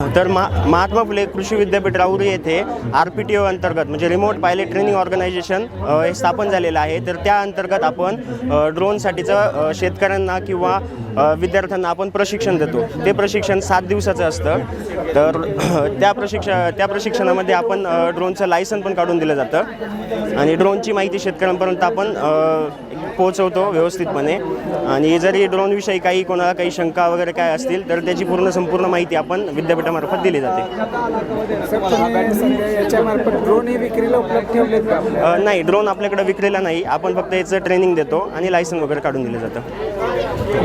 तर मा महात्मा फुले कृषी विद्यापीठ राऊरी येथे आर पी टी ओ अंतर्गत म्हणजे रिमोट पायलट ट्रेनिंग ऑर्गनायझेशन हे स्थापन झालेलं आहे. तर त्या अंतर्गत आपण ड्रोनसाठीचं शेतकऱ्यांना किंवा विद्यार्थ्यांना आपण प्रशिक्षण देतो. ते प्रशिक्षण सात दिवसाचं असतं. तर त्या प्रशिक्ष त्या प्रशिक्षणामध्ये आपण ड्रोनचं लायसन पण काढून दिलं जातं. आणि ड्रोनची माहिती शेतकऱ्यांपर्यंत आपण पोहोचवतो व्यवस्थितपणे आणि जरी ड्रोनविषयी काही कोणाला काही शंका वगैरे काय असतील तर त्याची पूर्ण संपूर्ण माहिती आपण विद्यापीठामार्फत दिली जाते. नाही ड्रोन आपल्याकडे विक्रीला नाही. आपण फक्त याचं ट्रेनिंग देतो आणि लायसन वगैरे काढून दिलं जातं.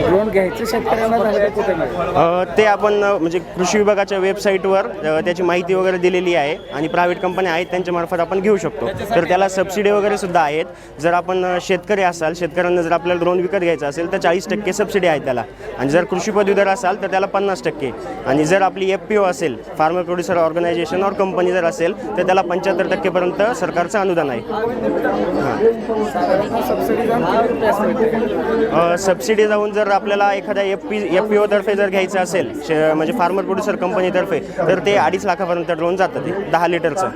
ड्रोन घ्यायचं शेतकऱ्यांना ते आपण म्हणजे कृषी विभागाच्या वेबसाईटवर त्याची माहिती वगैरे दिलेली आहे आणि प्रायव्हेट कंपन्या आहेत त्यांच्यामार्फत आपण घेऊ शकतो. तर त्याला सबसिडी वगैरे सुद्धा आहेत. जर आपण शेतकरी असाल शेतकऱ्यांना जर आपल्याला ड्रोन विकत घ्यायचा असेल तर चाळीस टक्के सबसिडी आहे त्याला. आणि जर कृषी पदवीधर असाल तर त्याला पन्नास टक्के. आणि जर आपली एफ पी ओ असेल फार्मर प्रोड्युसर ऑर्गनायझेशन और कंपनी जर असेल तर त्याला पंच्याहत्तर टक्केपर्यंत सरकारचं अनुदान आहे. सबसिडी जाऊन जर आपल्याला एखाद्या एफ पी एफ पी ओतर्फे जर घ्यायचं असेल शे- म्हणजे फार्मर प्रोड्युसर कंपनीतर्फे तर ते अडीच लाखापर्यंत ड्रोन जातं ते दहा लिटरचं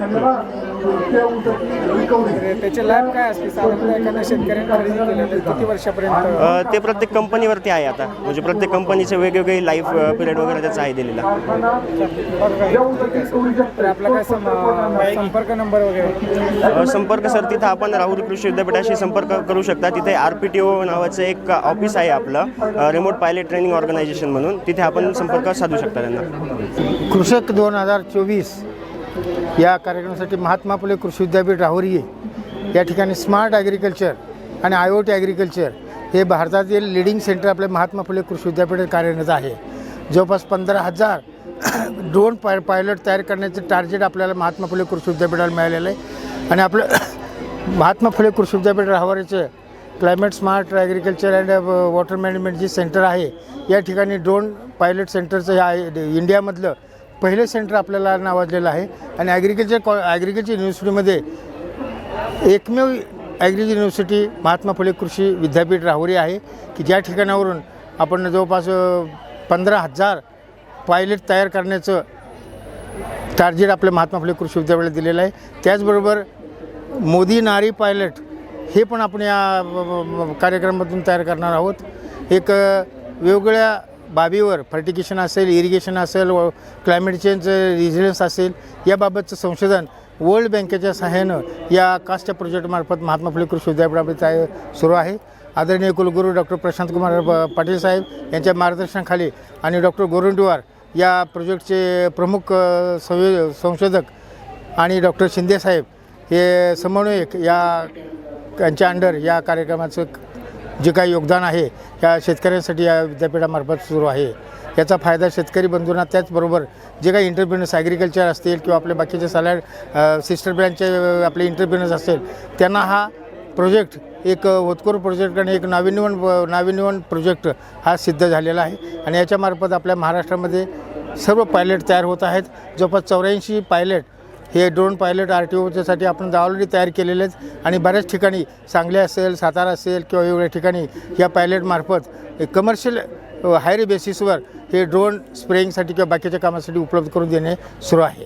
त्याचे लाभ काय असते साधारणतः एखाद्या शेतकऱ्याने खरेदी केलं तर किती वर्षापर्यंत? अ, ते प्रत्येक कंपनीवरती आहे आता. म्हणजे प्रत्येक कंपनीचे वेगवेगळे लाईफ पिरियड वगैरे त्याचा आहे दिलेला. तर आपला काय सम- संपर्क नंबर वगैरे? अ, संपर्क सर तिथं आपण राहुरी कृषी विद्यापीठाशी संपर्क करू शकता. तिथे आर पी टी ओ नावाचं एक ऑफिस आहे आपलं रिमोट पायलट ट्रेनिंग ऑर्गनायझेशन म्हणून. तिथे आपण संपर्क साधू शकता त्यांना. कृषक दोन हजार चोवीस या कार्यक्रमासाठी महात्मा फुले कृषी विद्यापीठ राहुरी या ठिकाणी स्मार्ट ॲग्रिकल्चर आणि आय ओ टी ॲग्रिकल्चर हे भारतातील लिडिंग सेंटर आपले महात्मा फुले कृषी विद्यापीठात कार्यरत आहे. जवळपास पंधरा हजार ड्रोन पाय पायलट तयार करण्याचे टार्गेट आपल्याला महात्मा फुले कृषी विद्यापीठाला मिळालेलं आहे. आणि आपलं महात्मा फुले कृषी विद्यापीठ राहुरीचे climate smart agriculture and water management जे सेंटर आहे या ठिकाणी ड्रोन पायलट सेंटरचं हे आहे. इंडियामधलं पहिले सेंटर आपल्याला नावाजलेलं आहे. आणि ॲग्रिकल्चर कॉ ॲग्रिकल्चर युनिव्हर्सिटीमध्ये एकमेव ॲग्रिकल्चर युनिव्हर्सिटी महात्मा फुले कृषी विद्यापीठ राहुरी आहे की ज्या ठिकाणावरून आपण जवळपास पंधरा हजार पायलट तयार करण्याचं टार्गेट आपल्या महात्मा फुले कृषी विद्यापीठाला दिलेलं आहे. त्याचबरोबर मोदी नारी पायलट हे पण आपण या कार्यक्रमातून तयार करणार आहोत. एक वेगवेगळ्या बाबीवर फर्टिगेशन असेल इरिगेशन असेल व क्लायमेट चेंज रिझिलन्स असेल याबाबतचं संशोधन वर्ल्ड बँकेच्या सहाय्यानं या कास्ट प्रोजेक्टमार्फत महात्मा फुले कृषी विद्यापीठामध्ये तयार सुरू आहे. आदरणीय कुलगुरू डॉक्टर प्रशांत कुमार पाटील साहेब यांच्या मार्गदर्शनाखाली आणि डॉक्टर गोरुंडवार या प्रोजेक्टचे प्रमुख अ, संयो संशोधक आणि डॉक्टर शिंदेसाहेब हे समन्वयक या यांच्या अंडर या कार्यक्रमाचं जे काही योगदान आहे या शेतकऱ्यांसाठी या विद्यापीठामार्फत सुरू आहे. याचा फायदा शेतकरी बंधूंना त्याचबरोबर जे काही इंटरप्रिनर्स ॲग्रिकल्चर असतील किंवा आपले बाकीचे सॅलड सिस्टर ब्रँडचे आपले इंटरप्रिनर्स असतील त्यांना हा प्रोजेक्ट एक होतकोर प्रोजेक्ट आणि एक नाविन्यवन नाविन्यवन प्रोजेक्ट हा सिद्ध झालेला आहे. आणि याच्यामार्फत आपल्या महाराष्ट्रामध्ये सर्व पायलट तयार होत आहेत. जवळपास चौऱ्याऐंशी पायलट हे ड्रोन पायलट आर टी ओच्यासाठी आपण ऑलरेडी तयार केलेले आहेत आणि बऱ्याच ठिकाणी सांगली असेल सातारा असेल किंवा वेगवेगळ्या ठिकाणी या पायलटमार्फत कमर्शियल हायरी बेसिसवर हे ड्रोन स्प्रेइंगसाठी किंवा बाकीच्या कामासाठी उपलब्ध करून देणे सुरू आहे.